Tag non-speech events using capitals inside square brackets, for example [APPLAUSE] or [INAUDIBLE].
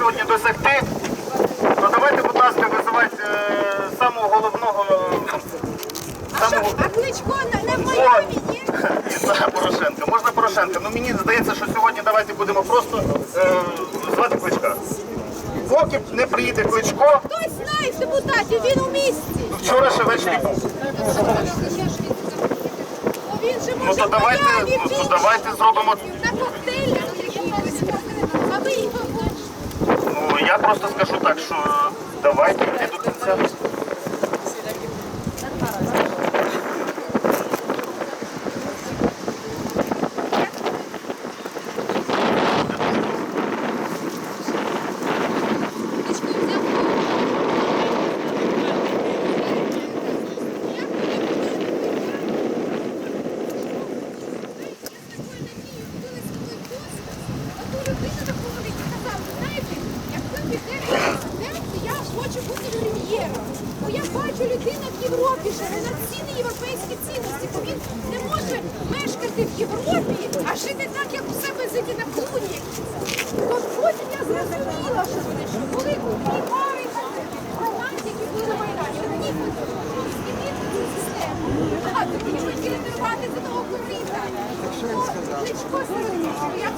сьогодні досягти, то давайте, будь ласка, визивати е, самого головного. А що, Самого... а Кличко на О, є? ні, [LAUGHS] Порошенка. Можна Порошенка. Ну мені здається, що сьогодні давайте будемо просто е, звати Кличка. Поки не приїде Кличко, Хтось знає з депутатів, він у місті. вчора ще ввечері був. Же Ну то давайте, ну, то давайте зробимо. на коктейлях якихось. А ви його Ну я просто скажу так, що давайте бачу людину в Європі, живе на ціни європейські цінності, бо він не може мешкати в Європі, а жити так, як у себе жити на клуні. Тож потім я зрозуміла, що вони що були і пари романтики були на Майдані. Вони змінити цю систему. А тоді хотіли тривати до того корита. Кличко серед іншого. Я